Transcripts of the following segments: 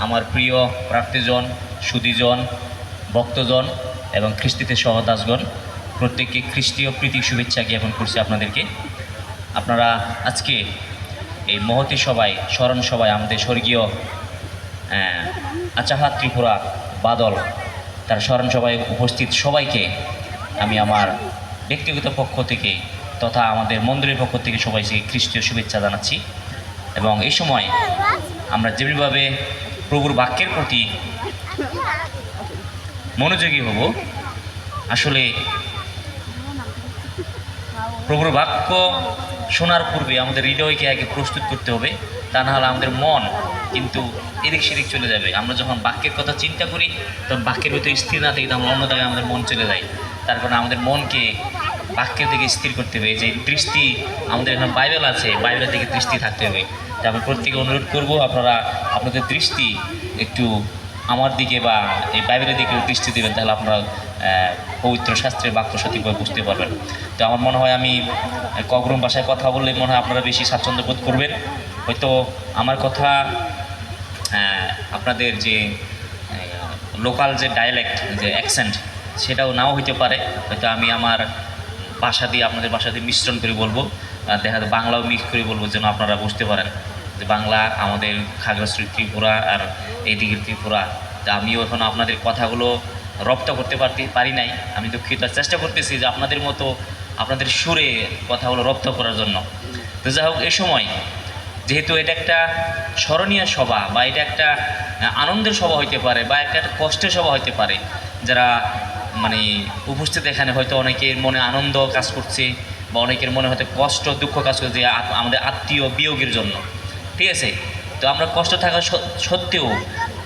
আমার প্রিয় প্রার্থীজন সুদীজন ভক্তজন এবং খ্রিস্টিতে সহদাসগণ প্রত্যেককে খ্রিস্টীয় প্রীতি শুভেচ্ছা জ্ঞাপন করছি আপনাদেরকে। আপনারা আজকে এই মহতি সভায় স্মরণ সভায় আমাদের স্বর্গীয় আহ, আচাহাত ত্রিপুরা বাদল তার স্মরণ সভায় উপস্থিত সবাইকে আমি আমার ব্যক্তিগত পক্ষ থেকে তথা আমাদের মন্দিরের পক্ষ থেকে সবাইকে খ্রিস্টীয় শুভেচ্ছা জানাচ্ছি। এবং এই সময় আমরা যেভাবে প্রভুর বাক্যের প্রতি মনোযোগী হব। আসলে প্রভুর বাক্য শোনার পূর্বে আমাদের হৃদয়কে আগে প্রস্তুত করতে হবে, তা না হলে আমাদের মন কিন্তু এদিক সেদিক চলে যাবে। আমরা যখন বাক্যের কথা চিন্তা করি, তখন বাক্যের ভিতরে স্থির না থেকে, তখন অন্য জায়গায় আমাদের মন চলে যায়। তার কারণে আমাদের মনকে বাক্যের দিকে স্থির করতে হবে। যে দৃষ্টি, আমাদের এখানে বাইবেল আছে, বাইবেলের দিকে দৃষ্টি থাকতে হবে। তা আমি প্রত্যেকে অনুরোধ করব, আপনারা আপনাদের দৃষ্টি একটু আমার দিকে বা এই বাইবেলের দিকে দৃষ্টি দেবেন, তাহলে আপনারা পবিত্র শাস্ত্রের বাক্য সঠিকভাবে বুঝতে পারবেন। তো আমার মনে হয় আমি কগ্রম ভাষায় কথা বললে মনে হয় আপনারা বেশি স্বাচ্ছন্দ্য বোধ করবেন। হয়তো আমার কথা আপনাদের যে লোকাল যে ডায়ালেক্ট যে অ্যাকসেন্ট সেটাও নাও হইতে পারে। হয়তো আমি আমার ভাষা দিয়ে, আপনাদের ভাষা দিয়ে মিশ্রণ করে বলব। দেখা যায় বাংলাও মিক্স করে বলব যেন আপনারা বুঝতে পারেন যে বাংলা আমাদের খাগড়াছড়ি ত্রিপুরা আর এইদিকে ত্রিপুরা। তা আমিও এখন আপনাদের কথাগুলো রপ্ত করতে পারতে, পারি নাই। আমি দুঃখিত। চেষ্টা করতেছি যে আপনাদের মতো আপনাদের সুরে কথাগুলো রপ্ত করার জন্য। তো যাই হোক এই সময় যেহেতু এটা একটা স্মরণীয় সভা বা এটা একটা আনন্দের সভা হইতে পারে বা একটা কষ্টের সভা হইতে পারে, যারা মানে উপস্থিত এখানে হয়তো অনেকের মনে আনন্দ কাজ করছে বা অনেকের মনে হয়তো কষ্ট, দুঃখ কাজ করছে আমাদের আত্মীয় বিয়োগের জন্য। ঠিক আছে? তো আমরা কষ্ট থাকা সত্ত্বেও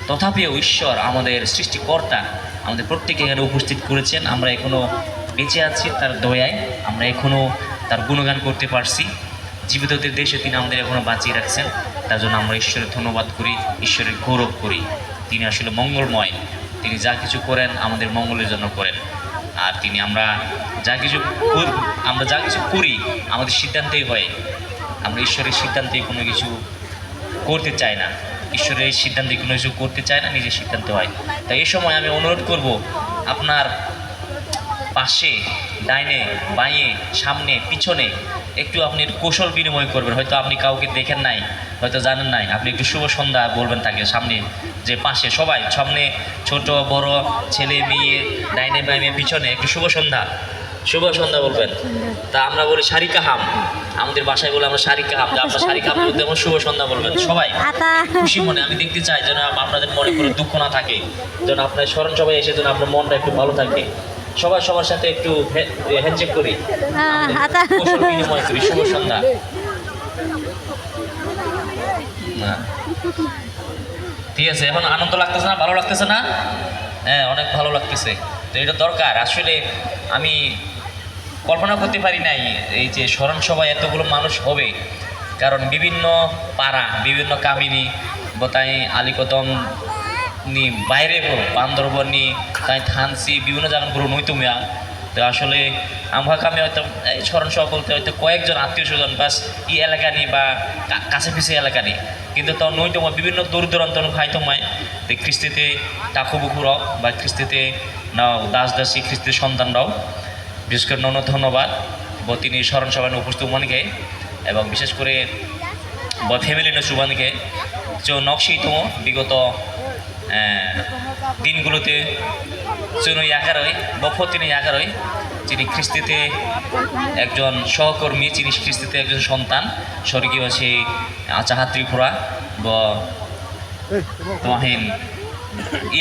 তথাপিও ঈশ্বর আমাদের সৃষ্টিকর্তা আমাদের প্রত্যেকে এখানে উপস্থিত করেছেন। আমরা এখনও বেঁচে আছি তার দয়ায়। আমরা এখনও তার গুণগান করতে পারছি। জীবিতদের দেশে তিনি আমাদের এখনও বাঁচিয়ে রাখছেন। তার জন্য আমরা ঈশ্বরের ধন্যবাদ করি, ঈশ্বরের গৌরব করি। তিনি আসলে মঙ্গলময়। তিনি যা কিছু করেন আমাদের মঙ্গলের জন্য করেন। আর তিনি আমরা যা কিছু আমরা যা কিছু করি, আমাদের সিদ্ধান্তেই হয়। আমরা ঈশ্বরের সিদ্ধান্তে কোনো কিছু করতে চাই না। ঈশ্বরের সিদ্ধান্তে কোনো কিছু করতে চায় না, নিজের সিদ্ধান্ত হয়। তাই এই সময় আমি অনুরোধ করব, আপনার পাশে, ডাইনে, বাঁয়ে, সামনে, পিছনে একটু আপনি কৌশল বিনিময় করবেন। হয়তো আপনি কাউকে দেখেন নাই, হয়তো জানেন নাই। আপনি একটু শুভ সন্ধ্যা বলবেন তাকে সামনে। যে পাশে সবাই সামনে ছোট বড় ছেলে মেয়ে ডাইনে বাঁয়ে পিছনে একটু শুভ সন্ধ্যা। শুভ সন্ধ্যা বলবেন? তা আমরা বলি শারিকা হাম। আমাদের বাসায় বলে আমরা শারিকা হাম। আপনার শারিকা হাম। বলতে আমরা শুভ সন্ধ্যা বলবেন। সবাই খুশি মনে। আমি দেখতে চাই যেন আপনাদের মনে কোনো দুঃখ না থাকে যেন আপনার স্মরণ সবাই এসে যেন আপনার মনটা একটু ভালো থাকে। সবাই সবার সাথে একটু হ্যান্ডশেক করি। আহ, বিনিময় করি। শুভ সন্ধ্যা। না। ঠিক আছে, এখন আনন্দ লাগতেছে না, ভালো লাগতেছে না? হ্যাঁ অনেক ভালো লাগতেছে। তো এটা দরকার। আসলে আমি কল্পনা করতে পারি নাই এই যে স্মরণ সভায় এতগুলো মানুষ হবে। কারণ বিভিন্ন পাড়া, বিভিন্ন কামিনী বতাই আলিকতম নি বাইরে বান্দরবন তাই থানসি বিভিন্ন জায়গা পুরো নৈতুমিয়া তো আসলে আমরা কামে হয়তো, এই স্মরণ সভা বলতে হয়তো কয়েকজন আত্মীয় স্বজন বাস ই এলাকা নি বা কাছে কাছাকাছি এলাকা নি কিন্তু তো নৈতম বিভিন্ন দূর দূরান্ত খাই তো খ্রিস্টিতে টাকুবুকুরাও বা খ্রিস্টিতে নাও দাস দাসী খ্রিস্টির সন্তানরাও বিশেষ করে নন ধন্যবাদ। ব তিনি স্মরণ সভায় উপস্থিত মনকে এবং বিশেষ করে ব ফ্যামিলি সুবানকে যে নকশিতম বিগত আহ, দিনগুলোতে চুনো এগারোই বফতিনি এগারোই যিনি খ্রিস্তিতে একজন সহকর্মী, যিনি খ্রিস্তিতে একজন সন্তান, স্বর্গীয় সেই আচাহা ত্রিপুরা ব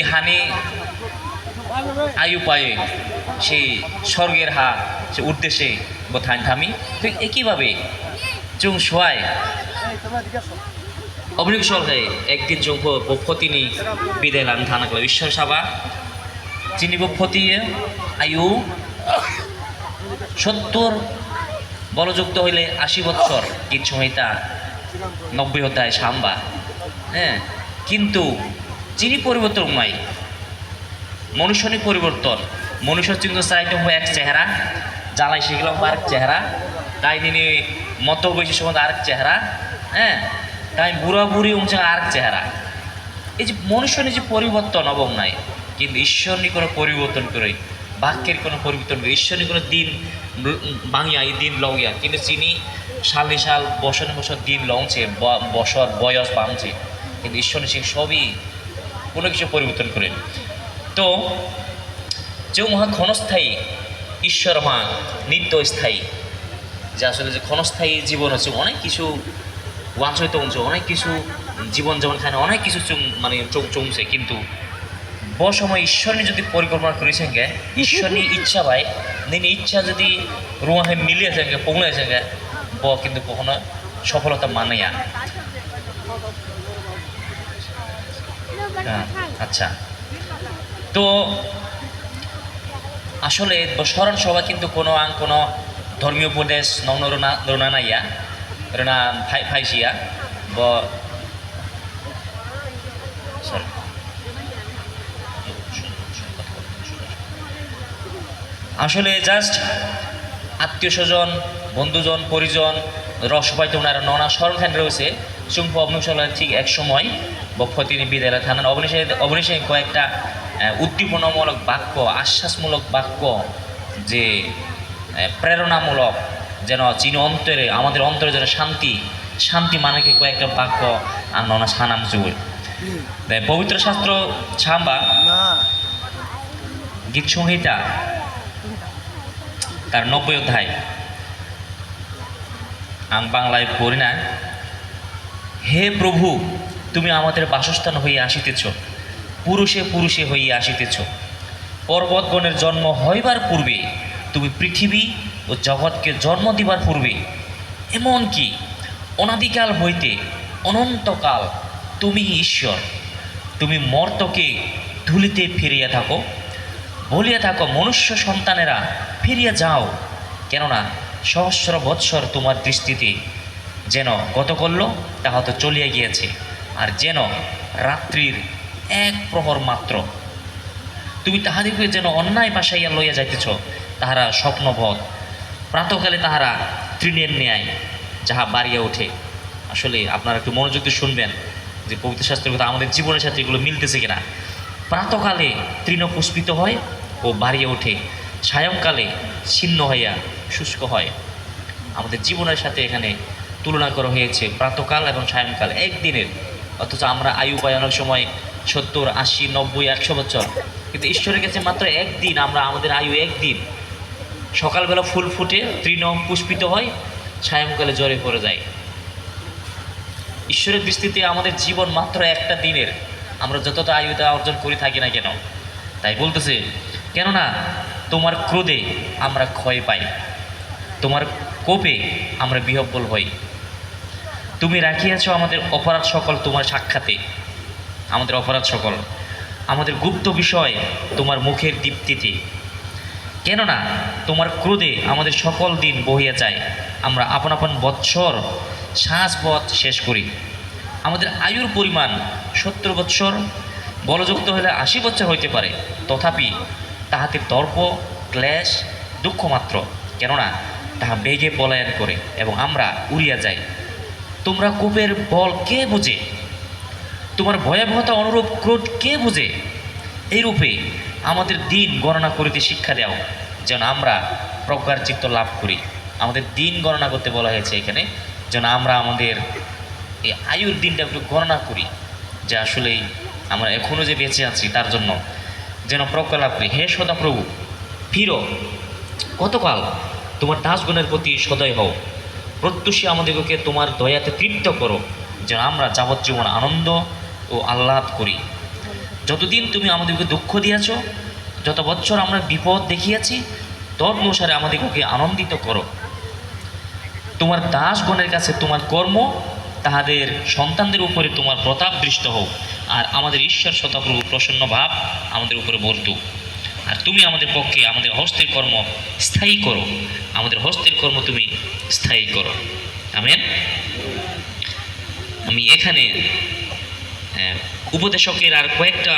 ইহানি আয়ু পায়ে সেই স্বর্গের হা, সে উদ্দেশ্যে বোথান থামি ঠিক একইভাবে চুং সোয়াই অবনিক সরকারে একদিন চুং বিদায় লান থানাকলে ঈশ্বর সাবা, যিনি বফতি আয়ু সত্তর বলযুক্ত হইলে আশি বৎসর গীত সংহিতা, নব্বই অধ্যায় সাম্বা। হ্যাঁ কিন্তু যিনি পরিবর্তন নাই। মনুষ্যনি পরিবর্তন। মনুষ্য চিন্তা চাইতে হয় এক চেহারা, জ্বালাই শিখলাম আরেক চেহারা, তাই তিনি মত বৈশিষ্ট্য মতো আরেক চেহারা হ্যাঁ তাই বুড়া বুড়ি অংশ আরেক চেহারা। এই যে মনুষ্যের যে পরিবর্তন অবম নাই, কিন্তু ঈশ্বর নি কোনো পরিবর্তন করে বাক্যের কোনো পরিবর্তন করে ঈশ্বর নি কোনো দিন বাঙিয়া এই দিন লওয়া। কিন্তু চিনি সালে সাল বছরে বছর দিন লংছে বছর বয়স বাংছে কিন্তু ঈশ্বর সে সবই কোনো কিছু পরিবর্তন করেন। তো যে মহা ক্ষণস্থায়ী ঈশ্বর মা নিত্য স্থায়ী যে আসলে যে ক্ষণস্থায়ী জীবন আছে অনেক কিছু ওয়াঞ্ছিত অংশ অনেক কিছু জীবন যেমন খানে অনেক কিছু মানে চমছে, কিন্তু সময় ঈশ্বরনি যদি পরিকল্পনা করেছেন গে ঈশ্বরনি ইচ্ছা ভাই নিনি ইচ্ছা যদি রুয়াহে মিলিয়েছে গে পৌঁছেছে গে ব কিন্তু কখনো সফলতা মানে না। হ্যাঁ, আচ্ছা। তো আসলে স্মরণ সভা কিন্তু কোনো আং কোনো ধর্মীয় উপদেশ নং রোনা রোনা নাইয়া রোনা ফাইসিয়া ব আসলে জাস্ট আত্মীয় স্বজন বন্ধুজন পরিজন রসবাই তোমরা ননা স্মরণ খান রয়েছে। চুম্প অগ্নিশালা ঠিক এক সময় বক্ষ তিনি বিদ্যালয় থানার অবনীশে অবনীশে কয়েকটা উদ্দীপনামূলক বাক্য আশ্বাসমূলক বাক্য যে প্রেরণামূলক যেন চিনি অন্তরে আমাদের অন্তরে যেন শান্তি শান্তি মানে কি কয়েকটা বাক্য আর ননা সানাম জুয়ে পবিত্র শাস্ত্র ছাম্বা গীত সংহিতা তার নব্বই অধ্যায়। আমি বাংলায় পড়ি না। হে প্রভু, তুমি আমাদের বাসস্থান হইয়া আসিতেছ, পুরুষে পুরুষে হইয়া আসিতেছ। পর্বতগণের জন্ম হইবার পূর্বে তুমি পৃথিবী ও জগৎকে জন্ম দিবার পূর্বে এমনকি অনাদিকাল হইতে অনন্তকাল তুমি ঈশ্বর, তুমি মর্তকে ধুলিতে ফিরিয়া থাকো। বলিয়া থাকো মনুষ্য সন্তানেরা, ফিরিয়া যাও। কেননা সহস্র বৎসর তোমার দৃষ্টিতে যেন গত করল তাহা তো চলিয়া গিয়েছে, আর যেন রাত্রির এক প্রহর মাত্র। তুমি তাহাদিগকে যেন অন্যায় বাসাইয়া লইয়া যাইতেছ, তাহারা স্বপ্নবধ। প্রাতকালে তাহারা তৃণের ন্যায় যাহা বাড়িয়া ওঠে। আসলে আপনারা একটু মনোযোগ দিয়ে শুনবেন যে পবিত্র শাস্ত্রের কথা আমাদের জীবনের সাথে এগুলো মিলতেছে কিনা। প্রাতকালে তৃণ পুষ্পিত হয় ও বাড়িয়ে ওঠে। সায়ংকালে ছিন্ন হইয়া শুষ্ক হয়। আমাদের জীবনের সাথে এখানে তুলনা করা হয়েছে প্রাতকাল এবং সায়ংকাল একদিনের। অথচ আমরা আয়ু পাই অনেক সময় সত্তর, আশি, নব্বই, একশো বছর। কিন্তু ঈশ্বরের কাছে মাত্র একদিন, আমরা আমাদের আয়ু একদিন। সকালবেলা ফুল ফুটে তৃণ পুষ্পিত হয়, সায়ংকালে জ্বরে পড়ে যায়। ঈশ্বরের দৃষ্টিতে আমাদের জীবন মাত্র একটা দিনের। আমরা যতটা আয়ুতা অর্জন করে থাকি না কেন? তাই বলতেছে, কেননা তোমার ক্রোধে আমরা ক্ষয় পাই, তোমার কোপে আমরা বিহব্বল হই। তুমি রাখিয়াছ আমাদের অপরাধ সকল তোমার সাক্ষাতে, আমাদের অপরাধ সকল, আমাদের গুপ্ত বিষয় তোমার মুখের দীপ্তিতে। কেননা তোমার ক্রোধে আমাদের সকল দিন বহিয়া যায়, আমরা আপন আপন বৎসর শ্বাসপথ শেষ করি। আমাদের আয়ুর পরিমাণ সত্তর বৎসর, বলযুক্ত হলে আশি বছর হইতে পারে। তথাপি তাহাতে দর্প ক্লেশ, দুঃখ মাত্র। কেননা তাহা বেগে পলায়ন করে এবং আমরা উড়িয়া যাই। তোমরা কোপের বল কে বুঝে? তোমার ভয়াবহতা অনুরূপ ক্রোধ কে বোঝে? এইরূপে আমাদের দিন গণনা করিতে শিক্ষা দাও, যেন আমরা প্রজ্ঞার চিত্ত লাভ করি। আমাদের দিন গণনা করতে বলা হয়েছে এখানে, যেন আমরা আমাদের এই আয়ুর দিনটা একটু গণনা করি, যে আসলেই আমরা এখনও যে বেঁচে আছি তার জন্য যেন প্রজ্ঞা লাভ করি। হে সদা প্রভু ফিরো। কতকাল তোমার দাসগণের প্রতি সদয় হও। প্রত্যুষে আমাদেরকে তোমার দয়াতে তৃপ্ত করো, যেন আমরা যাবজ্জীবন আনন্দ ও আহ্লাদ করি। যতদিন তুমি আমাদেরকে দুঃখ দিয়েছ, যত বছর আমরা বিপদ দেখিয়াছি তদ অনুসারে আমাদেরকে আনন্দিত করো। তোমার দাসগণের কাছে তোমার কর্ম তাহাদের সন্তানদের উপরে তোমার প্রতাপ দৃষ্ট হোক, আর আমাদের ঈশ্বর শতপ্রভু প্রসন্ন ভাব আমাদের উপরে বর্তুক আর তুমি আমাদের পক্ষে আমাদের হস্তের কর্ম স্থায়ী করো। আমাদের হস্তের কর্ম তুমি স্থায়ী করো। আমেন। আমি এখানে উপদেশকের আর কয়েকটা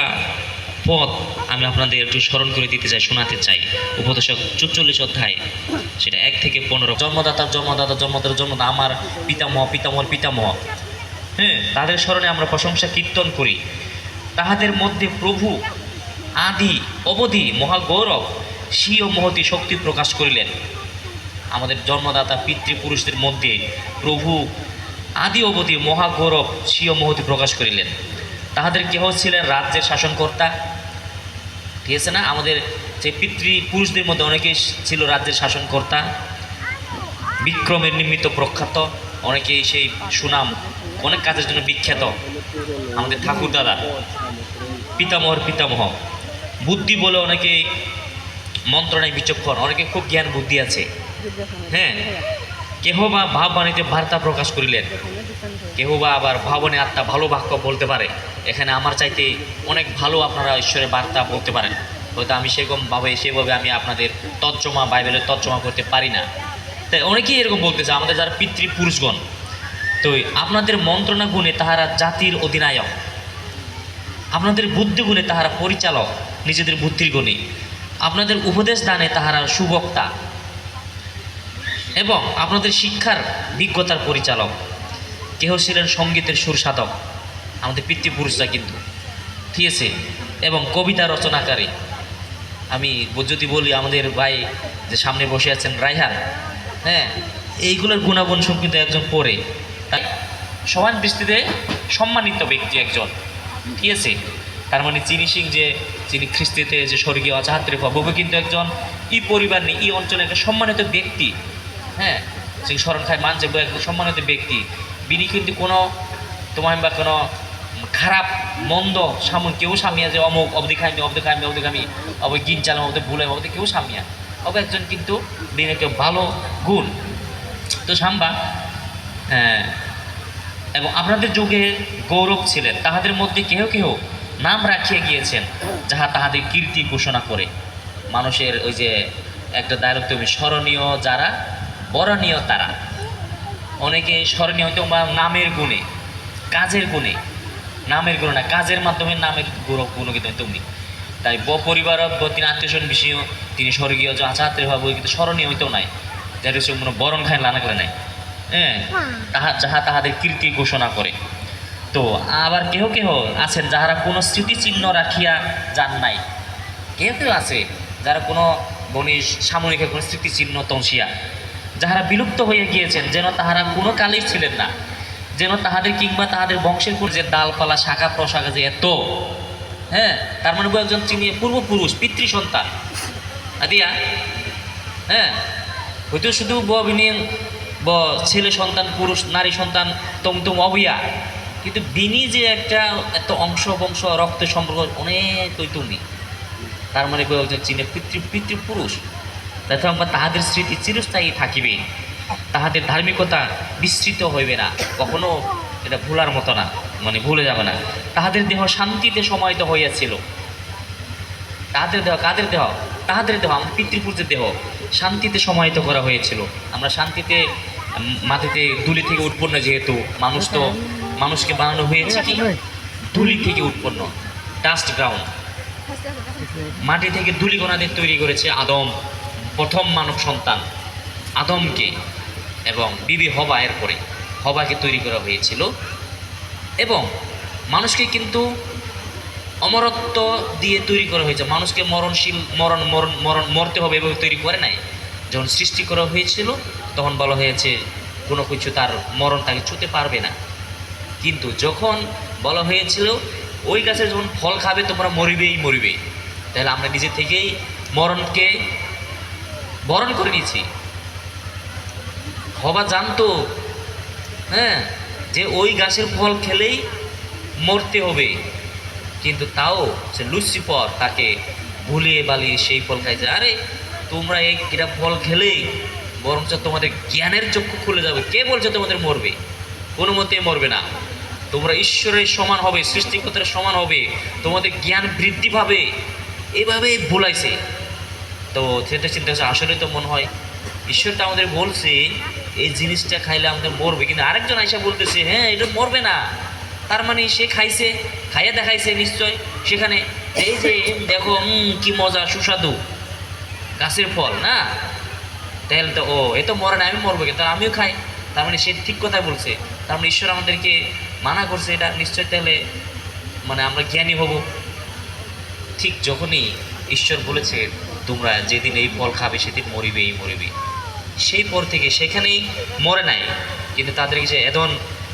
পদ আমি আপনাদের একটু স্মরণ করে দিতে চাই, শোনাতে চাই। উপদেশক চুচল্লিশ অধ্যায়, সেটা এক থেকে পনেরো। জন্মদাতার জন্মদাতা জন্মদাতার জন্মদাতা, আমার পিতামহ পিতামহর পিতামহ। হ্যাঁ তাদের স্মরণে আমরা প্রশংসা কীর্তন করি। তাহাদের মধ্যে প্রভু, আদি, অবধি, মহাগৌরব, স্বীয় মহতি শক্তি প্রকাশ করিলেন। আমাদের জন্মদাতা, পিতৃপুরুষদের মধ্যে প্রভু, আদি, অবধি, মহাগৌরব, স্বীয় মহতি প্রকাশ করিলেন। তাহাদের কেহ ছিলেন রাজ্যের শাসনকর্তা ঠিক আছে না? আমাদের যে পিতৃপুরুষদের মধ্যে অনেকেই ছিল রাজ্যের শাসনকর্তা। বিক্রমের নিমিত্ত প্রখ্যাত, অনেকেই সেই সুনাম, অনেক কাজের জন্য বিখ্যাত। আমাদের ঠাকুর দাদা, পিতামহর পিতামহ। বুদ্ধি বলে অনেকে মন্ত্রণায় বিচক্ষণ, অনেকে খুব জ্ঞান বুদ্ধি আছে। হ্যাঁ কেহ বা ভাব বাণীতে বার্তা প্রকাশ করিলেন। কেহ বা আবার ভাবনে আত্মা ভালো বাক্য বলতে পারে, এখানে আমার চাইতে অনেক ভালো আপনারা ঈশ্বরের বার্তা বলতে পারেন। হয়তো আমি সেরকম ভাবে, সেভাবে আমি আপনাদের তর্জমা, বাইবেলের তর্জমা করতে পারি না। তাই অনেকেই এরকম বলতেছে আমাদের যারা পিতৃপুরুষগণ, তো আপনাদের মন্ত্রণা গুণে তাহারা জাতির অধিনায়ক। আপনাদের বুদ্ধি গুণে তাহারা পরিচালক নিজেদের বুদ্ধির গুণে। আপনাদের উপদেশ দানে তাহারা সুবক্তা। এবং আপনাদের শিক্ষার বিজ্ঞতার পরিচালক। কেহ ছিলেন সঙ্গীতের সুর সাধক। আমাদের পিতৃপুরুষরা কিন্তু ঠিক আছে এবং কবিতা রচনাকারী। আমি যদি বলি, আমাদের ভাই যে সামনে বসে আছেন রাইহান হ্যাঁ এইগুলোর গুণাগুণ সব কিন্তু একজন পড়ে। তাই সমান দৃষ্টিতে সম্মানিত ব্যক্তি একজন ঠিক আছে তার মানে চিনি সিং যে যিনি খ্রিস্টিতে যে স্বর্গীয় অচাহাত্রী বাবু কিন্তু একজন। ই পরিবার নেই, ই অঞ্চলে একটা সম্মানিত ব্যক্তি হ্যাঁ সেই শরণ খায় মান যে একজন সম্মানিত ব্যক্তি। বিনি কিন্তু কোনো তোমার বা কোনো খারাপ, মন্দ সামন, কেউ সামিয়া যে অমুক, অবধি খাইমি অবধি খাইমি অবধি খাইমি, অবধি গিন চালাম, অবধি ভুলে অবধি কেউ সামিয়া। অব একজন কিন্তু বিনি একটা ভালো গুণ। তো সাম্বা হ্যাঁ এবং আপনাদের যুগে গৌরব ছিলেন, তাহাদের মধ্যে কেহ কেহ নাম রাখিয়া গিয়েছেন, যাহা তাহাদের কীর্তি ঘোষণা করে। মানুষের ওই যে একটা তুমি স্মরণীয় যারা, বরণীয় তারা। অনেকে স্মরণীয় হয়তো বা নামের গুণে, কাজের গুণে, নামের গুণ না, কাজের মাধ্যমে নামের গুণকিত তুমি তাই ব পরিবার তিনি আত্মীয় বিষয় তিনি স্বর্গীয় আচাত্রে ভাব কিন্তু স্মরণীয় হইতেও নাই। যার সে কোনো বরণ খায়, লানা করে নাই হ্যাঁ তাহা, যাহা তাহাদের কীর্তি ঘোষণা করে। তো আবার কেহ কেহ আছেন যাহারা কোনো স্মৃতিচিহ্ন রাখিয়া যান নাই। কেউ কেউ আছে যারা কোনো বনির সামরিক কোনো স্মৃতিচিহ্ন তংসিয়া যাহারা বিলুপ্ত হয়ে গিয়েছেন, যেন তাহারা কোনো কালেই ছিলেন না, যেন তাহাদের কিংবা তাহাদের বংশের যে ডালপালা, শাখা প্রশাখা যে এত হ্যাঁ? তার মানে একজন চিনিয়ে পূর্বপুরুষ পিতৃ সন্তান আদিয়া হ্যাঁ? হয়তো শুধু ব বিনি ব ছেলে সন্তান, পুরুষ নারী সন্তান, তম তুম অবিয়া। কিন্তু বিনি যে একটা এত অংশ বংশ রক্ত সম্পর্ক অনেক তুমি। তার মানে একজন চীনে পিতৃ, পিতৃপুরুষ। তথা তাহাদের স্মৃতি চিরস্থায়ী থাকিবে। তাহাদের ধার্মিকতা বিস্তৃত হইবে না। কখনো এটা ভুলার মতো না মানে ভুলে যাবে না। তাহাদের দেহ শান্তিতে সমাহিত হইয়াছিল। তাহাদের দেহ কাদের দেহ? তাহাদের দেহ আমাদের পিতৃপুরুষের দেহ। শান্তিতে সমাহিত করা হয়েছিল। আমরা শান্তিতে মাটিতে দুলি থেকে উৎপন্ন যেহেতু, মানুষ তো মানুষকে বানানো হয়েছে কি? দুলি থেকে উৎপন্ন ডাস্ট গ্রাউন্ড মাটি থেকে ধূলিকণাদের তৈরি করেছে আদম। প্রথম মানব সন্তান আদমকে এবং বিবি হবা এরপরে হবাকে তৈরি করা হয়েছিল। এবং মানুষকে কিন্তু অমরত্ব দিয়ে তৈরি করা হয়েছে। মানুষকে মরণশীল, মরণ মরণ মরণ, মরতে হবে এভাবে তৈরি করে নাই। যখন সৃষ্টি করা হয়েছিল, তখন বলা হয়েছে, কোনো কিছু তার মরণ তাকে ছুতে পারবে না। কিন্তু যখন বলা হয়েছিল, ওই গাছের যখন ফল খাবে, তোমরা মরিবেই মরিবে। তাহলে আমরা নিজে থেকেই মরণকে বরণ করে নিয়েছি। হবা জানতো হ্যাঁ যে ওই গাছের ফল খেলেই মরতে হবে। কিন্তু তাও সে লুসিফর তাকে ভুলিয়ে বালিয়ে সেই ফল খাইছে। আরে, তোমরা এই কিরা ফল খেলেই বরঞ্চ তোমাদের জ্ঞানের চক্ষু খুলে যাবে। কে বলছে তোমাদের মরবে? কোনো মতে মরবে না। তোমরা ঈশ্বরের সমান হবে, সৃষ্টিকর্তার সমান হবে। তোমাদের জ্ঞান বৃদ্ধি পাবে। এভাবেই ভুলাইছে। তো সেটা চিন্তা করছে আসলে তো মনে হয় ঈশ্বরটা আমাদের বলছে, এই জিনিসটা খাইলে আমাদের মরবে। কিন্তু আরেকজন আইসা বলতেছে হ্যাঁ এটা মরবে না। তার মানে সে খাইছে, খাইয়া দেখাইছে নিশ্চয় সেখানে। এই যে দেখো কি মজা, সুস্বাদু। গাছের ফল, না? তাহলে তো, ও, এ তো মরে না, আমি মরবো কিন্তু আমিও খাই। তার মানে সে ঠিক কথা বলছে। তার মানে ঈশ্বর আমাদেরকে মানা করছে এটা, নিশ্চয় তাহলে মানে আমরা জ্ঞানী হব। ঠিক যখনই ঈশ্বর বলেছে তোমরা যেদিন এই ফল খাবে, সেদিন মরিবেই মরিবে। সেই পর থেকে সেখানেই মরে নাই। কিন্তু তাদেরকে যে এদন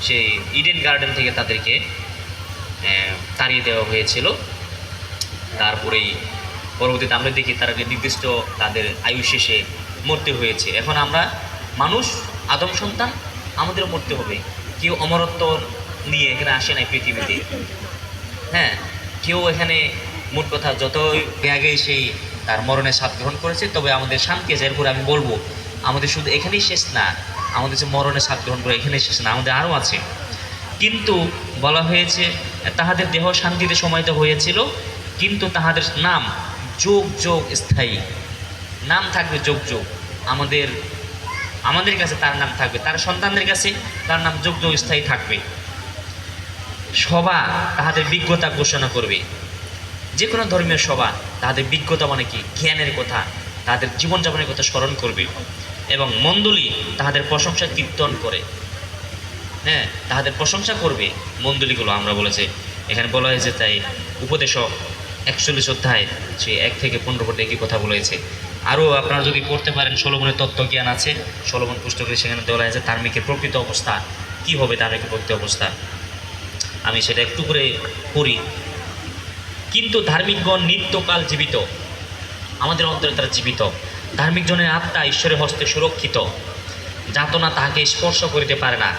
সেই ইডেন গার্ডেন থেকে তাদেরকে তাড়িয়ে দেওয়া হয়েছিল। তারপরেই পরবর্তীতে আমরা দেখি তারা নির্দিষ্ট তাদের আয়ু শেষে মরতে হয়েছে। এখন আমরা মানুষ, আদম সন্তান, আমাদেরও মরতে হবে। কেউ অমরত্ব নিয়ে এখানে আসে নাই পৃথিবীতে। হ্যাঁ কেউ এখানে মোট কথা যতই ব্যাগে সেই তার মরণের স্বাদ গ্রহণ করেছে, তবে আমাদের শান্তি আছে। এরপরে আমি বলব, আমাদের শুধু এখানেই শেষ না, আমাদের যে মরণের স্বাদ গ্রহণ করে এখানেই শেষ না, আমাদের আরও আছে। কিন্তু বলা হয়েছে, তাহাদের দেহ শান্তিতে সময়িত হয়েছিল, কিন্তু তাহাদের নাম যোগ যোগ স্থায়ী। নাম থাকবে যোগ যোগ। আমাদের আমাদের কাছে তার নাম থাকবে, তার সন্তানদের কাছে তার নাম যোগ যোগ স্থায়ী থাকবে। সভা তাহাদের বিজ্ঞতা ঘোষণা করবে। যে কোনো ধর্মীয় সভা তাদের বিজ্ঞতা মানে কি? জ্ঞানের কথা, তাদের জীবনযাপনের কথা স্মরণ করবে এবং মণ্ডলী তাহাদের প্রশংসা কীর্তন করে। হ্যাঁ তাহাদের প্রশংসা করবে মণ্ডলীগুলো আমরা বলেছি। এখানে বলা হয়েছে তাই উপদেশক একচল্লিশ অধ্যায়, সে এক থেকে পনেরো পর্যন্ত একই কথা বলেছে। আরও আপনারা যদি পড়তে পারেন ষোলমনের তত্ত্বজ্ঞান আছে। ষোলমন পুস্তকে সেখানে বলা হয়েছে ধার্মিকের প্রকৃত অবস্থা। কি হবে ধার্মিকের প্রকৃত অবস্থা? আমি সেটা একটু করে পড়ি। কিন্তু ধার্মিকগণ নিত্যকাল জীবিত। আমাদের অন্তরে তারা জীবিত। ধার্মিকজনের আত্মা ঈশ্বরের হস্তে সুরক্ষিত। যাতনা তাহাকে স্পর্শ করিতে পারে না।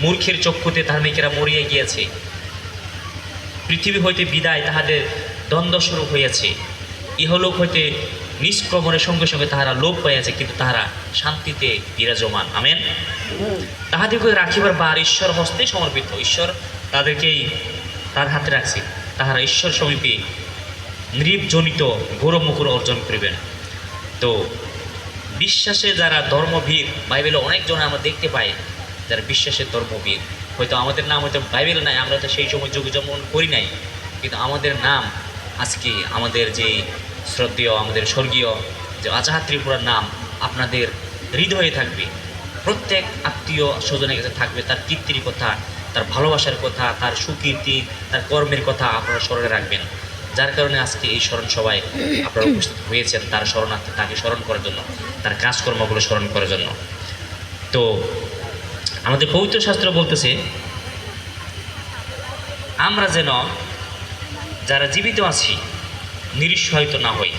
মূর্খের চক্ষুতে ধার্মিকেরা মরিয়া গিয়েছে। পৃথিবী হইতে বিদায় তাহাদের দ্বন্দ্ব শুরু হইয়াছে। ইহলোক হইতে নিষ্ক্রমণের সঙ্গে সঙ্গে তাহারা লোপ পাইয়াছে, কিন্তু তাহারা শান্তিতে বিরাজমান। আমেন। তাহাদিগকে রাখিবার বার ঈশ্বর হস্তে সমর্পিত। ঈশ্বর তাদেরকেই তার হাতে রাখছে। তাহারা ঈশ্বর সমীপে নৃপজনিত গৌরব মুকুর অর্জন করিবেন। তো বিশ্বাসে যারা ধর্মভীর বাইবেলে অনেকজন আমরা দেখতে পাই যারা বিশ্বাসের ধর্মভীর হয়তো আমাদের নাম হয়তো বাইবেল নাই, আমরা তো সেই সময় যোগ যেমন করি নাই। কিন্তু আমাদের নাম আজকে আমাদের যে শ্রদ্ধেয়, আমাদের স্বর্গীয় যে আচাহা ত্রিপুরার নাম আপনাদের হৃদয়ে থাকবে। প্রত্যেক আত্মীয় স্বজনের কাছে থাকবে, তার কীর্তির কথা তার ভালোবাসার কথা, তার সুকীর্তি, তার কর্মের কথা আপনারা স্মরণে রাখবেন। যার কারণে আজকে এই স্মরণ সবাই আপনারা উপস্থিত হয়েছেন তার স্মরণার্থে তাকে স্মরণ করার জন্য, তার কাজকর্মগুলো স্মরণ করার জন্য। তো, আমাদের পবিত্র শাস্ত্র বলতেছে, আমরা যেন যারা জীবিত আছি, নিরুৎসাহিত না হই।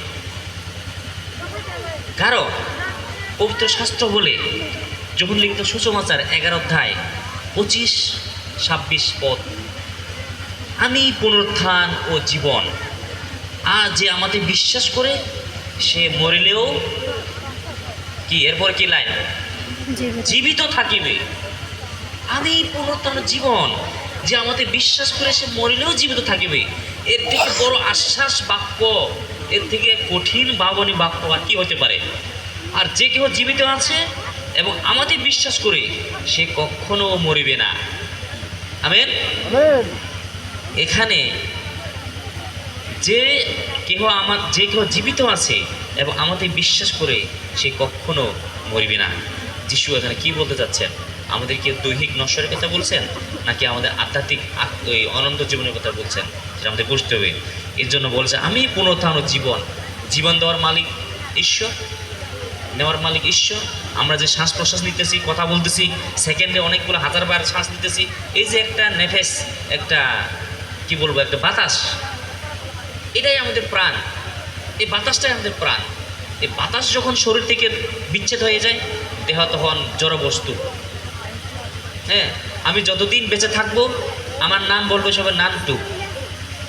কারণ, পবিত্র শাস্ত্র বলে, যখন লিখিত সুসমাচার এগারো অধ্যায় পঁচিশ ছাব্বিশ পদ আমি পুনরুত্থান ও জীবন। আর যে আমাদের বিশ্বাস করে সে মরিলেও কি? এরপর কি লাইন? জীবিত। থাকিবে। আমি পুনরুত্থান জীবন। যে আমাদের বিশ্বাস করে সে মরিলেও জীবিত থাকিবে। এর থেকে বড় আশ্বাস বাক্য এর থেকে কঠিন ভাবনী বাক্য আর কি হতে পারে? আর যে কেউ জীবিত আছে এবং আমাদের বিশ্বাস করে সে কখনো মরিবে না। আমেন? এখানে যে কেহ আমার যে কেহ জীবিত আছে এবং আমাদের বিশ্বাস করে সে কখনো মরিবে না। যিশু এখানে কি বলতে চাচ্ছেন? আমাদের কি দৈহিক নশ্বরের কথা বলছেন? নাকি আমাদের আধ্যাত্মিক ওই অনন্ত জীবনের কথা বলছেন? সেটা আমাদের বুঝতে হবে। এর জন্য বলছে আমি পুনরুত্থান ও জীবন। জীবন দেওয়ার মালিক ঈশ্বর নেওয়ার মালিক ঈশ্বর আমরা যে শ্বাস প্রশ্বাস নিতেছি, কথা বলতেছি সেকেন্ডে অনেকগুলো হাজার বার শ্বাস নিতেছি, এই যে একটা নেফেস, একটা, কি বলব, একটা বাতাস, এটাই আমাদের প্রাণ। এই বাতাসটাই আমাদের প্রাণ। এই বাতাস যখন শরীর থেকে বিচ্ছেদ হয়ে যায় দেহ তখন জড় বস্তু। হ্যাঁ আমি যতদিন বেঁচে থাকব, আমার নাম বলব সবাই নানটু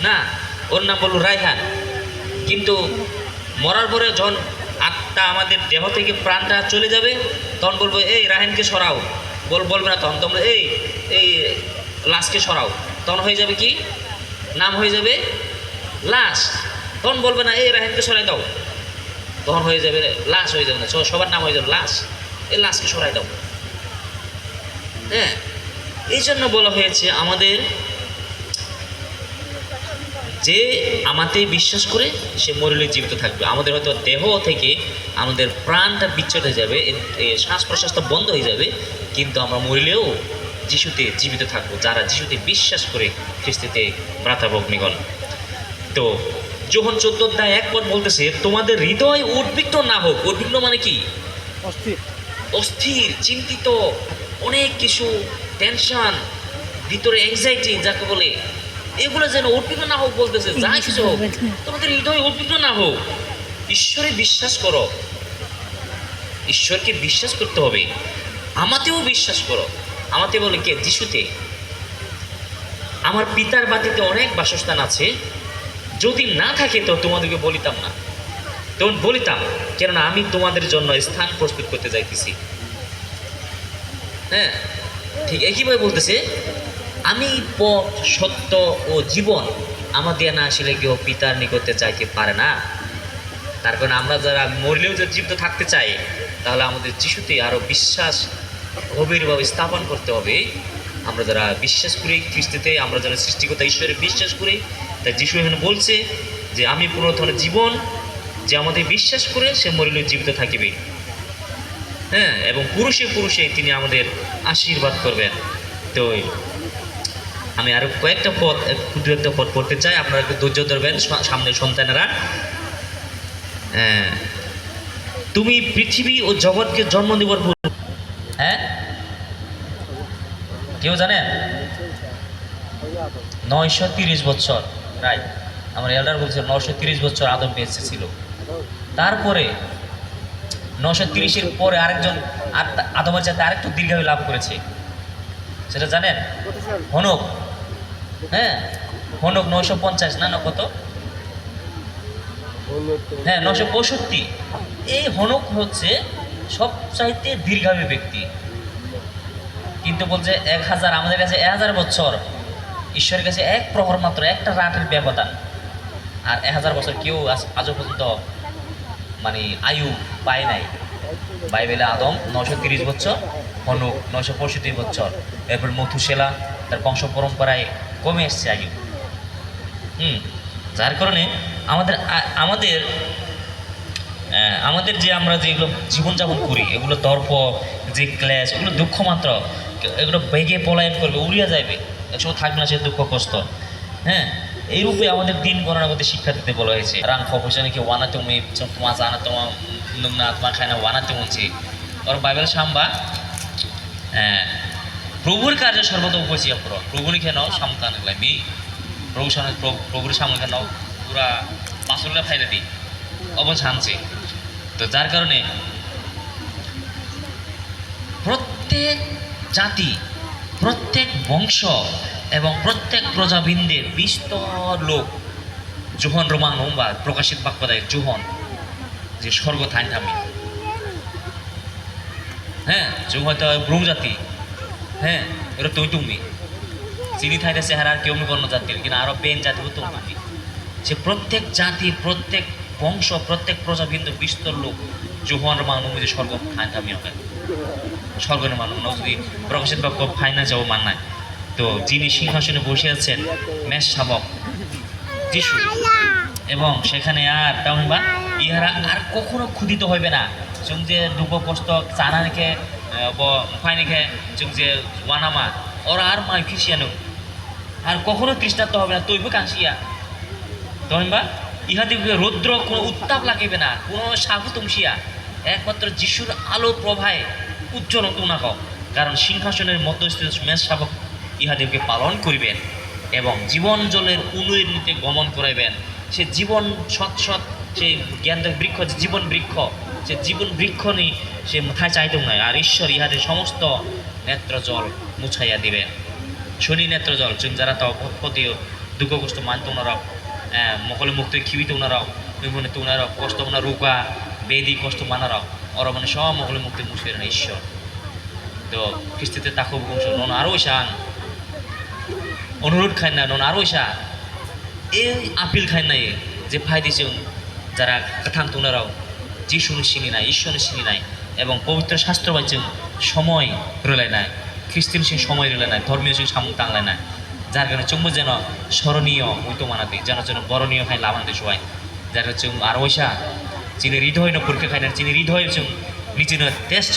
না, ওর নাম বলব রায়হান। কিন্তু মরার পরে যখন আত্মা আমাদের দেহ থেকে প্রাণটা চলে যাবে। তখন বলব, এই রাহেনকে সরাও। বল, বলবে না তখন। তোমরা এই এই লাশকে সরাও। তখন হয়ে যাবে কি? নাম হয়ে যাবে লাশ। তখন বলবে না, এই রাহেনকে সরাই দাও। তখন হয়ে যাবে লাশ হয়ে যাবে না। সবার নাম হয়ে যাবে লাশ। এই লাশকে সরাই দাও। হ্যাঁ? এই জন্য বলা হয়েছে আমাদের যে আমাতে বিশ্বাস করে সে মরিলে জীবিত থাকবে। আমাদের হয়তো দেহ থেকে আমাদের প্রাণটা বিচ্ছেদ হয়ে যাবে শ্বাস প্রশ্বাসটা বন্ধ হয়ে যাবে কিন্তু আমরা মরিলেও যিশুতে জীবিত থাকব যারা যিশুতে বিশ্বাস করে খ্রিস্টিতে ভ্রাতাভগ্নিগণ তো যখন চোদ্দ অধ্যায় এক পদ বলতেছে তোমাদের হৃদয় উদ্বিগ্ন না হোক। উদ্বিগ্ন মানে কি? অস্থির। অস্থির চিন্তিত অনেক কিছু টেনশন ভিতরে অ্যাংজাইটি যাকে বলে এগুলো যেন উদ্বিগ্ন না হোক বলতেছে, যা কিছু হোক, তোমাদের হৃদয় উদ্বিগ্ন না হোক, ঈশ্বরে বিশ্বাস করো। ঈশ্বরকে বিশ্বাস করতে হবে। আমাতেও বিশ্বাস করো। আমাতে বলে কে? যিশুতে। আমার পিতার বাতিতে অনেক বাসস্থান আছে। যদি না থাকে তো তোমাদেরকে বলিতাম না। তখন বলিতাম, কেননা আমি তোমাদের জন্য স্থান প্রস্তুত করতে যাইতেছি। হ্যাঁ ঠিক একইভাবে বলতেছে আমি পথ, সত্য ও জীবন আমার দিয়ে না আসলে কেউ পিতার নিকটে চাইতে পারে না। তার কারণে আমরা যারা মরলেও যদি জীবিত থাকতে চাই, তাহলে আমাদের যিশুতে আরও বিশ্বাস গভীরভাবে স্থাপন করতে হবে। আমরা যারা বিশ্বাস করি খ্রিস্টিতে, আমরা যারা সৃষ্টিকর্তা ঈশ্বরে বিশ্বাস করি, তাই যিশু এখানে বলছে যে, আমি পুনরুত্থানের জীবন, যে আমাদের বিশ্বাস করে সে মরিলেও জীবিত থাকিবে। হ্যাঁ এবং পুরুষে পুরুষে তিনি আমাদের আশীর্বাদ করবেন। তো আমি আরও কয়েকটা পদ দু একটা পদ পড়তে চাই। আপনারা একটু ধৈর্য ধরবেন সামনে সন্তানেরা। হ্যাঁ। তুমি পৃথিবী ও জগৎকে জন্ম দেবার হ্যাঁ? কেউ জানেন নয়শো তিরিশ বছর। রাইট। আমার এল্ডার বলছে নশো তিরিশ বছর আদম বেঁচে ছিল। তারপরে নশো তিরিশের পরে আরেকজন আর আদমের সাথে আরেকটু দীর্ঘায়ু লাভ করেছে। সেটা জানেন? হনক হ্যাঁ? হনক নশো পঞ্চাশ না না কত? হ্যাঁ নশো পঁয়ষট্টি। এই হনক হচ্ছে সব চাইতে দীর্ঘায়ু ব্যক্তি। কিন্তু বলছে এক হাজার, আমাদের কাছে এক হাজার বছর। ঈশ্বরের কাছে এক প্রহর মাত্র একটা রাতের ব্যবধান। আর এক হাজার বছর কেউ আজ- আজও পর্যন্ত মানে আয়ু পায় নাই। বাইবেলে আদম নশো তিরিশ বছর, হনুক নশো পঁয়ষট্টি বছর। এরপর মথুশেলা তার বংশ পরম্পরায় কমে এসছে আগে। হুম, যার কারণে আমাদের আমাদের আমাদের যে আমরা যেগুলো জীবনযাপন করি, এগুলো দর্প যে ক্লেশ, এগুলো দুঃখ মাত্র, এগুলো বেগে পলায়ন করবে, উড়িয়া যাবে একসময় থাকবে না সে দুঃখ কষ্ট হ্যাঁ এইরূপে আমাদের দিন গণনার মধ্যে শিক্ষা দিতে বলা হয়েছে। রাং খবসানে কি ওয়ানা তুমি জানা তোমার না তোমার খায় না ওয়ানাতে মনছি ওর বাইবেল সাম্বা হ্যাঁ প্রভুর কার্য সর্বদা উপচিয়া করো। প্রভুর কেন সামতান মি প্রভু, প্রভুর সামনে কেন পুরা পাঁচলে ফাইলে দিই অবন শানছে তো যার কারণে প্রত্যেক জাতি, প্রত্যেক বংশ এবং প্রত্যেক প্রজাবৃন্দের বিস্তর লোক, জোহন, রোমান বা প্রকাশিত বাক্য দেয় জোহন, যে স্বর্গ থাইন থামি হ্যাঁ যোগ হয়তো ব্রুম জাতি হ্যাঁ এটা তুমি। চিনি আর কেউ বর্ণ জাতির কিনা আরও পেন জাতি তো তুমি সে প্রত্যেক জাতি প্রত্যেক বংশ, প্রত্যেক প্রজাবিন্দু, বিস্তর লোক যে স্বর্গ থাইন থামি হবে স্বর্গের মানুষ যদি প্রকাশিত বাক্য তো যিনি সিংহাসনে বসে আছেন মেষ শাবক, যিশু, এবং সেখানে আর তেমন বা ইহারা আর কখনো ক্ষুদিত হইবে না। চুম যে চানা রেখে চুম যে ওয়ানামা, ওরা আর মাই ফিসিয়ানো আর কখনো তৃষ্ণার্ত হবে না, তৈব কাঁসিয়া বা ইহাদিকে রৌদ্র কোনো উত্তাপ লাগিবে না, কোনো সাহু তুমসিয়া একমাত্র যিশুর আলো প্রভায় উজ্জ্বল তোনা হোক, কারণ সিংহাসনের মধ্যস্থিত মেষ শাবক ইহাদেরকে পালন করিবেন এবং জীবন জলের উন্নয়নীতে গমন করাইবেন। সে জীবন সৎ সৎ, সে জ্ঞানের বৃক্ষ জীবন বৃক্ষ সে জীবন বৃক্ষ নেই সে মাথায় চাইতেও নয় আর ঈশ্বর ইহাদের সমস্ত নেত্র জল মুছাইয়া দিবেন। শনি নেত্র জল চুন যারা তো প্রতি দুঃখ কষ্ট মানতে ওনারা মকলে মুক্তি খিবিতে ওনারাও বিভিন্ন তো ওনারা কষ্ট ওনার রোগা, বেদি, কষ্ট মানারাও ওরা মানে সব মকলে মুক্তি মুছে না ঈশ্বর। তো খ্রিস্টিতে তাকো বংশ নন আরও শান অনুরোধ খাই না, নন আরও শা এই আপিল খাই নাই যে ফাই দিছে যারা কথান তোনারাও যিশুনি চিনি নাই, ঈশ্বরের চিনি নাই এবং পবিত্র শাস্ত্র বাচ্চে সময় রইলাই নাই, খ্রিস্টান সে সময় রইলাই নাই, ধর্মীয় সে সামু টাংলাই নাই। যার কারণে চুম্ব যেন স্মরণীয় হইতো মানাতে যেন যেন বরণীয় খাই লাভান্তে সবাই। যার হচ্ছে আর ওইসা চিনি হৃদয় না পরীক্ষা খাই না চিনি হৃদয় চুম নিজে টেস্ট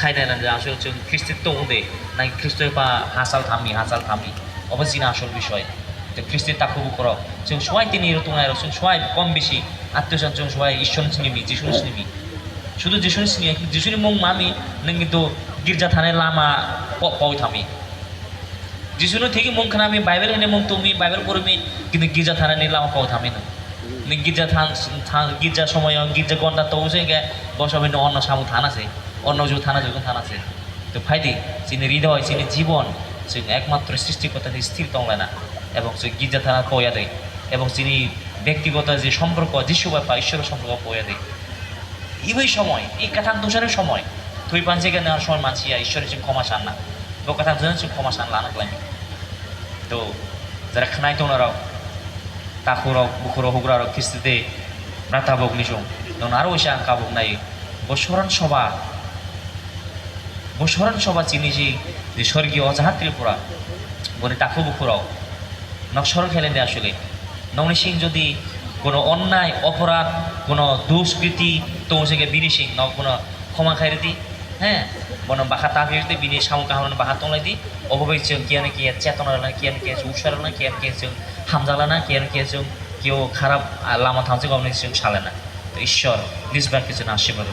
খাইদাইনা যে আসলে হচ্ছে খ্রিস্টিত্ব ওদে নাকি খ্রিস্টের বা হাসাল থামি হাসাল থামি, অবশ্যই না আসল বিষয়। খ্রিস্টের তাকুবু কর যেন সবাই তিনি এরকম আরছেন সবাই কম বেশি আত্মীয় স্বজন, সবাই ঈশ্বর সিনেমি যিশুর সিনেমি শুধু যিশুর সিনেমি যিশুর মুখ মামি নেন কিন্তু গির্জা থানায় লামা পাওই থামি যিশুর থেকে মুখ খানা আমি বাইবেল হেনে মুখ তুমি, বাইবেল করমি কিন্তু গির্জা থানায় নিয়ে লামা পাও থামি না। গির্জা থান গির্জা সময়, গির্জা গন্ডা তো উসে গে বসাবে অন্য সামু থান আছে, অন্য যে থানা যখন থান আছে। তো ফাইদি চিনি হৃদয় চিনি জীবন সে একমাত্র সৃষ্টি সৃষ্টিকর্তা স্থির তো না। এবং যে গির্জা থানা পয়া দেয়। এবং যিনি ব্যক্তিগত যে সম্পর্ক, যিশু বাপা ঈশ্বরের সম্পর্ক পয়া দেয়। এই সময়, এই কাথান দোষারের সময়। তুই পাঞ্চেকে নেওয়ার সময় মানসিয়া ঈশ্বরের যে ক্ষমা চান না। ব কাথান জন্য যে ক্ষমা চান লানা ক্লাইমি তো, যারা খানাই তোনারাও তাকুরাও বুকুরাও হুগুরাও খিস্তিতে রাতা বগনিসং তখন আরও এসে আঁকা বগ নাই। বসরণ সভা বসরণ সভা চিনি যে স্বর্গীয় অজাহাত ত্রিপুরা বলে তাকু বুকুরাও। নকশর ফেলে দেয় আসলে। নমনি সিং যদি কোনো অন্যায়, অপরাধ, কোনো দুষ্কৃতি, তো সঙ্গে বিনি সিং ন কোনো ক্ষমা খাই দি হ্যাঁ? বন বাখা তাহির দি বিনি সামু কাহালন বাহা তলাই দি কে না, কে চেতনা কে কিয়া উসারনা কিয়ান কিয়া হামজালানা কে কিয়া কেউ খারাপ লামা থামছে গমনে সালে না। তো ঈশ্বর নিজবার কিছু আশীর্বাদ